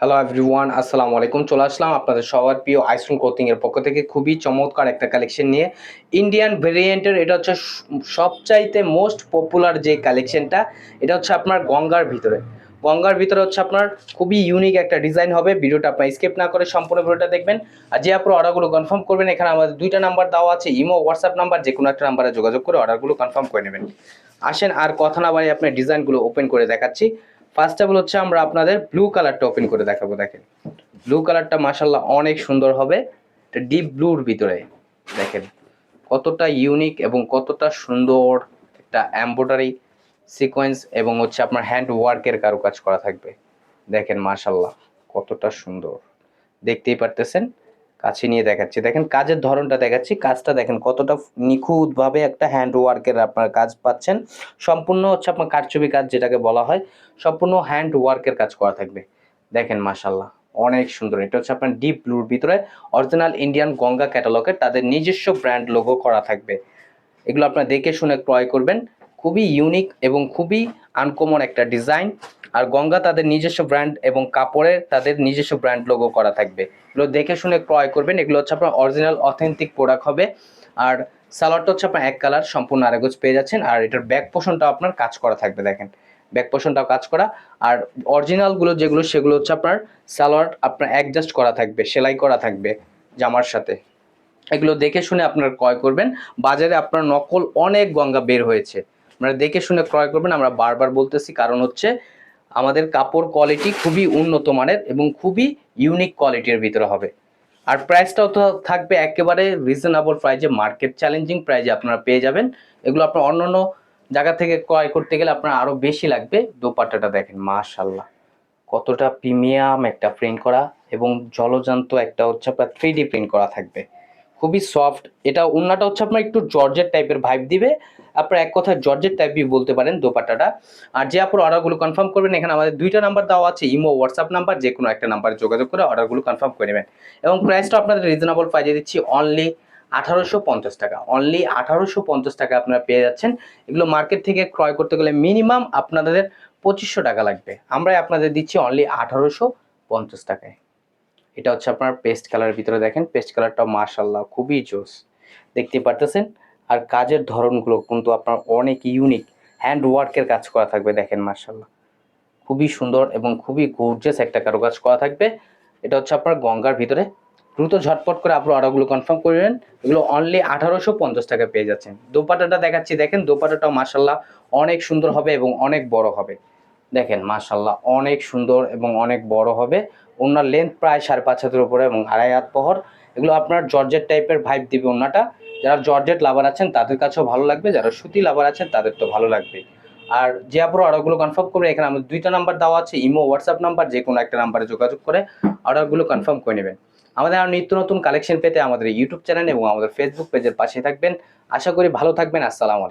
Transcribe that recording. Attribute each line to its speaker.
Speaker 1: Hello everyone আসসালামু আলাইকুম চলে আসলাম আপনাদের সবার প্রিয় আইসক্রিম কোচিং এর পক্ষ থেকে। খুবই চমৎকার একটা কালেকশন নিয়ে। ইন্ডিয়ান ভেরিয়েন্টের এটা হচ্ছে সবচাইতে মোস্ট পপুলার যে কালেকশনটা এটা হচ্ছে আপনার গঙ্গার ভিতরে। গঙ্গার ভিতরে হচ্ছে আপনার খুবই ইউনিক একটা ডিজাইন হবে। ভিডিওটা আপনার স্কিপ না করে সম্পূর্ণ ভিডিওটা দেখবেন। আর যে আপনার অর্ডারগুলো কনফার্ম করবেন, এখানে আমাদের দুইটা নাম্বার দেওয়া আছে। ইমো হোয়াটসঅ্যাপ নাম্বার যে কোনো একটা নাম্বারে যোগাযোগ করে অর্ডারগুলো কনফার্ম করে নেবেন। আসেন, আর কথা না বাড়ি আপনার ডিজাইনগুলো ওপেন করে দেখাচ্ছি। ফার্স্ট অফ অল হচ্ছে আমরা আপনাদের ব্লু কালারটা ওপেন করে দেখাবো, দেখেন। ব্লু কালারটা মাসাল্লাহ অনেক সুন্দর হবে। এটা ডিপ ব্লুর ভিতরে, দেখেন। কতটা ইউনিক এবং কতটা সুন্দর একটা এম্ব্রয়ডারি সিকোয়েন্স এবং হচ্ছে আপনার হ্যান্ড ওয়ার্কের কারুকাজ করা থাকবে। দেখেন মাশাল্লাহ কতটা সুন্দর। দেখতেই পারতেছেন? কাছে নিয়ে দেখাচ্ছি। দেখেন কাজের ধরনটা দেখাচ্ছি। কাজটা দেখেন কতটা নিখুঁতভাবে একটা হ্যান্ড ওয়ার্কের আপনার কাজ পাচ্ছেন। সম্পূর্ণ হচ্ছে আপনার কারচুপি কাজ যেটাকে বলা হয়। সম্পূর্ণ হ্যান্ড ওয়ার্কের কাজ করা থাকবে। দেখেন মাশাল্লাহ অনেক সুন্দর। এটা হচ্ছে আপনার ডিপ ব্লুর ভিতরে অরিজিনাল ইন্ডিয়ান গঙ্গা ক্যাটালগের তাদের নিজস্ব ব্র্যান্ড লোগো করা থাকবে। এগুলো আপনার দেখে শুনে ক্রয় করবেন। খুবই ইউনিক এবং খুবই আনকমন একটা ডিজাইন আর গঙ্গা তাদের নিজস্ব ব্র্যান্ড এবং কাপড়ের তাদের নিজস্ব ব্র্যান্ড লোগো করা থাকবে। এগুলো দেখে শুনে ক্রয় করবেন। এগুলো হচ্ছে আপনার অরিজিনাল অথেন্টিক প্রোডাক্ট হবে। আর সালোয়ারটা হচ্ছে আপনার এক কালার সম্পূর্ণ আরেকজ পেয়ে যাচ্ছেন। আর এটার ব্যাক পোষণটাও আপনার কাজ করা থাকবে, দেখেন। ব্যাক পোষণটাও কাজ করা। আর অরিজিনালগুলো যেগুলো, সেগুলো হচ্ছে আপনার সালোয়ার আপনার অ্যাডজাস্ট করা থাকবে, সেলাই করা থাকবে জামার সাথে। এগুলো দেখে শুনে আপনারা ক্রয় করবেন। বাজারে আপনার নকল অনেক গঙ্গা বের হয়েছে। আপনারা দেখে শুনে ক্রয় করবেন, আমরা বারবার বলতেছি, কারণ হচ্ছে আমাদের কাপড় কোয়ালিটি খুবই উন্নত মানের এবং খুবই ইউনিক কোয়ালিটির ভিতরে হবে। আর প্রাইসটাও তো থাকবে একেবারে রিজনেবল প্রাইজে মার্কেট চ্যালেঞ্জিং প্রাইজে আপনারা পেয়ে যাবেন। এগুলো আপনার অন্য অন্য জায়গা থেকে ক্রয় করতে গেলে আপনার আরও বেশি লাগবে। দোপাট্টাটা দেখেন মাশাল্লাহ কতটা প্রিমিয়াম একটা প্রিন্ট করা এবং জলজান্ত একটা হচ্ছে আপনার থ্রি প্রিন্ট করা থাকবে। খুবই সফট এটা ওন্নাটা হচ্ছে আপনার একটু জর্জেট টাইপের ভাইব দিবে। আপনার এক কথায় জর্জেট টাইপই বলতে পারেন দোপাট্টাটা। আর যে আপনার অর্ডারগুলো কনফার্ম করবেন, এখানে আমাদের দুইটা নাম্বার দেওয়া আছে, ইমো হোয়াটসঅ্যাপ নাম্বার যে কোনো একটা নাম্বারে যোগাযোগ করে অর্ডারগুলো কনফার্ম করে নেবেন। এবং প্রাইসটা আপনাদের রিজনেবল প্রাইজে দিচ্ছি অনলি আঠারোশো পঞ্চাশ টাকা। অনলি আঠারোশো পঞ্চাশ টাকা আপনারা পেয়ে যাচ্ছেন। এগুলো মার্কেট থেকে ক্রয় করতে গেলে মিনিমাম আপনাদের পঁচিশশো টাকা লাগবে। আমরাই আপনাদের দিচ্ছি অনলি আঠারোশো পঞ্চাশ টাকায়। এটা হচ্ছে আপনার পেস্ট কালারের ভিতরে দেখেন পেস্ট কালারটা মাশাল্লাহ খুবই জোস। দেখতে পারতেছেন? আর কাজের ধরনগুলো কিন্তু আপনার অনেক ইউনিক হ্যান্ড ওয়ার্কের কাজ করা থাকবে, দেখেন মাশাল্লাহ খুবই সুন্দর এবং খুবই গর্জিয়াস একটা কারুকাজ করা থাকবে। এটা হচ্ছে আপনার গঙ্গার ভিতরে। দ্রুত ঝটপট করে আপনার অর্ডারগুলো কনফার্ম করবেন এগুলো অনলি আঠারোশো পঞ্চাশ টাকা পেয়ে যাচ্ছেন। দোপাটাটা দেখাচ্ছি, দেখেন দোপাটাটাও মাশাল্লাহ অনেক সুন্দর হবে এবং অনেক বড় হবে। দেখেন মাশাল্লাহ অনেক সুন্দর এবং অনেক বড় হবে। ওনার লেন্থ প্রায় সাড়ে পাঁচ হাতের উপরে এবং আড়াই হাত পহর। এগুলো আপনার জর্জেট টাইপের ভাইব দিবে ওনাটা যারা জর্জেট লাভার আছেন, তাদের কাছেও ভালো লাগবে। যারা সুতি লাভার আছেন, তাদের তো ভালো লাগবে। আর যে আপনার অর্ডারগুলো কনফার্ম করবে এখানে আমাদের দুইটা নাম্বার দেওয়া আছে, ইমো হোয়াটসঅ্যাপ নাম্বার যে কোনো একটা নাম্বারে যোগাযোগ করে অর্ডারগুলো কনফার্ম করে নেবেন। আমাদের আর নিত্য নতুন কালেকশন পেতে আমাদের ইউটিউব চ্যানেল এবং আমাদের ফেসবুক পেজের পাশে থাকবেন। আশা করি ভালো থাকবেন। আসসালামু আলাইকুম।